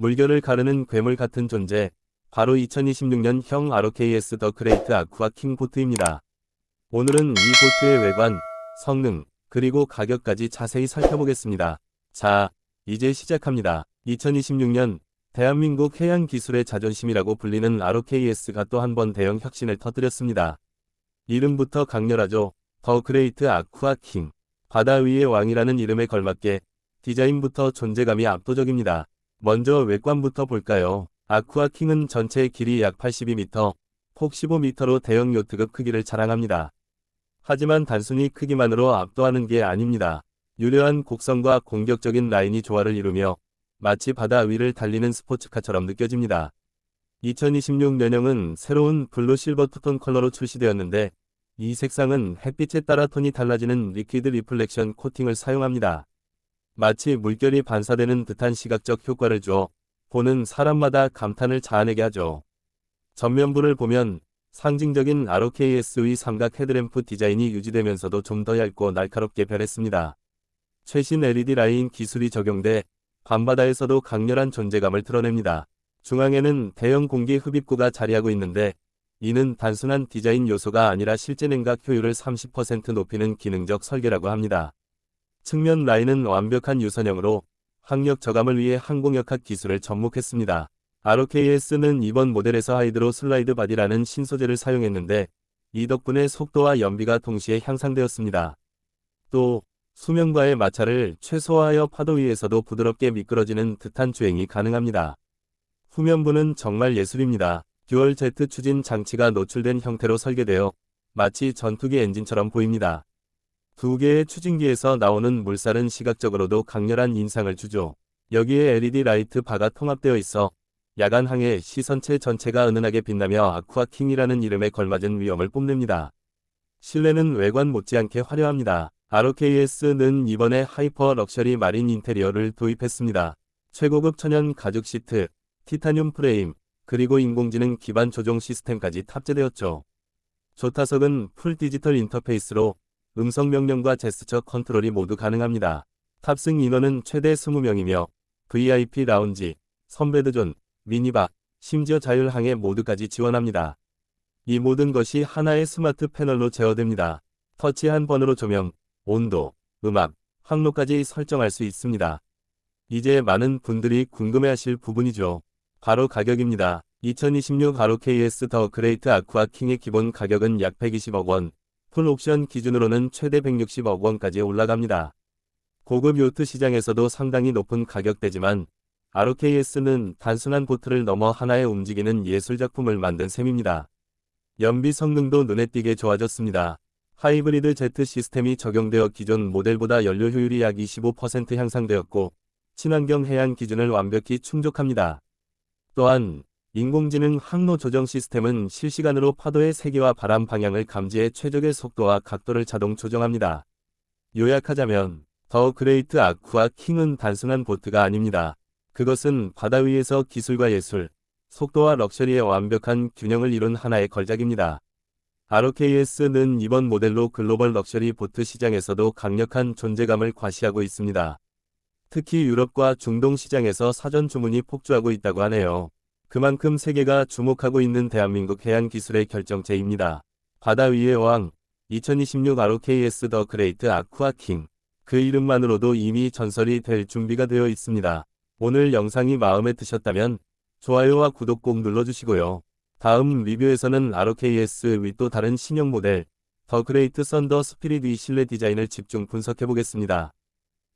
물결을 가르는 괴물 같은 존재, 바로 2026년 형 ROKS 더 그레이트 아쿠아 킹 보트입니다. 오늘은 이 보트의 외관, 성능, 그리고 가격까지 자세히 살펴보겠습니다. 자, 이제 시작합니다. 2026년 대한민국 해양 기술의 자존심이라고 불리는 ROKS가 또 한 번 대형 혁신을 터뜨렸습니다. 이름부터 강렬하죠. 더 그레이트 아쿠아 킹. 바다 위의 왕이라는 이름에 걸맞게 디자인부터 존재감이 압도적입니다. 먼저 외관부터 볼까요? 아쿠아 킹은 전체 길이 약 82m, 폭 15m로 대형 요트급 크기를 자랑합니다. 하지만 단순히 크기만으로 압도하는 게 아닙니다. 유려한 곡선과 공격적인 라인이 조화를 이루며 마치 바다 위를 달리는 스포츠카처럼 느껴집니다. 2026 년형은 새로운 블루 실버 투톤 컬러로 출시되었는데 이 색상은 햇빛에 따라 톤이 달라지는 리퀴드 리플렉션 코팅을 사용합니다. 마치 물결이 반사되는 듯한 시각적 효과를 주어 보는 사람마다 감탄을 자아내게 하죠. 전면부를 보면 상징적인 ROKS의 삼각 헤드램프 디자인이 유지되면서도 좀 더 얇고 날카롭게 변했습니다. 최신 LED 라인 기술이 적용돼 밤바다에서도 강렬한 존재감을 드러냅니다. 중앙에는 대형 공기 흡입구가 자리하고 있는데 이는 단순한 디자인 요소가 아니라 실제 냉각 효율을 30% 높이는 기능적 설계라고 합니다. 측면 라인은 완벽한 유선형으로 항력 저감을 위해 항공역학 기술을 접목했습니다. ROKS는 이번 모델에서 하이드로 슬라이드 바디라는 신소재를 사용했는데 이 덕분에 속도와 연비가 동시에 향상되었습니다. 또 수면과의 마찰을 최소화하여 파도 위에서도 부드럽게 미끄러지는 듯한 주행이 가능합니다. 후면부는 정말 예술입니다. 듀얼 제트 추진 장치가 노출된 형태로 설계되어 마치 전투기 엔진처럼 보입니다. 두 개의 추진기에서 나오는 물살은 시각적으로도 강렬한 인상을 주죠. 여기에 LED 라이트 바가 통합되어 있어 야간 항해 시 선체 전체가 은은하게 빛나며 아쿠아 킹이라는 이름에 걸맞은 위험을 뽐냅니다. 실내는 외관 못지않게 화려합니다. ROKS는 이번에 하이퍼 럭셔리 마린 인테리어를 도입했습니다. 최고급 천연 가죽 시트, 티타늄 프레임, 그리고 인공지능 기반 조종 시스템까지 탑재되었죠. 조타석은 풀 디지털 인터페이스로 음성 명령과 제스처 컨트롤이 모두 가능합니다. 탑승 인원은 최대 20명이며 VIP 라운지, 선베드존, 미니바, 심지어 자율항해 모드까지 지원합니다. 이 모든 것이 하나의 스마트 패널로 제어됩니다. 터치 한 번으로 조명, 온도, 음악, 항로까지 설정할 수 있습니다. 이제 많은 분들이 궁금해하실 부분이죠. 바로 가격입니다. 2026 ROKS 더 그레이트 아쿠아 킹의 기본 가격은 약 120억 원, 풀 옵션 기준으로는 최대 160억 원까지 올라갑니다. 고급 요트 시장에서도 상당히 높은 가격대지만 ROKS는 단순한 보트를 넘어 하나의 움직이는 예술작품을 만든 셈입니다. 연비 성능도 눈에 띄게 좋아졌습니다. 하이브리드 제트 시스템이 적용되어 기존 모델보다 연료 효율이 약 25% 향상되었고 친환경 해양 기준을 완벽히 충족합니다. 또한 인공지능 항로 조정 시스템은 실시간으로 파도의 세기와 바람 방향을 감지해 최적의 속도와 각도를 자동 조정합니다. 요약하자면 더 그레이트 아쿠아 킹은 단순한 보트가 아닙니다. 그것은 바다 위에서 기술과 예술, 속도와 럭셔리의 완벽한 균형을 이룬 하나의 걸작입니다. ROKS는 이번 모델로 글로벌 럭셔리 보트 시장에서도 강력한 존재감을 과시하고 있습니다. 특히 유럽과 중동 시장에서 사전 주문이 폭주하고 있다고 하네요. 그만큼 세계가 주목하고 있는 대한민국 해양 기술의 결정체입니다. 바다 위의 왕, 2026 ROKS 더 그레이트 아쿠아 킹. 그 이름만으로도 이미 전설이 될 준비가 되어 있습니다. 오늘 영상이 마음에 드셨다면 좋아요와 구독 꼭 눌러주시고요. 다음 리뷰에서는 ROKS 위 또 다른 신형 모델, 더 그레이트 썬더 스피릿 위 실내 디자인을 집중 분석해 보겠습니다.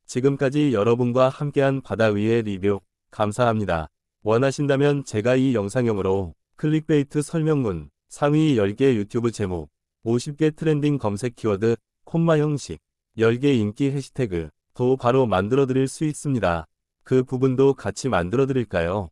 지금까지 여러분과 함께한 바다 위의 리뷰, 감사합니다. 원하신다면 제가 이 영상용으로 클릭베이트 설명문, 상위 10개 유튜브 제목, 50개 트렌딩 검색 키워드, 콤마 형식, 10개 인기 해시태그, 도 바로 만들어 드릴 수 있습니다. 그 부분도 같이 만들어 드릴까요?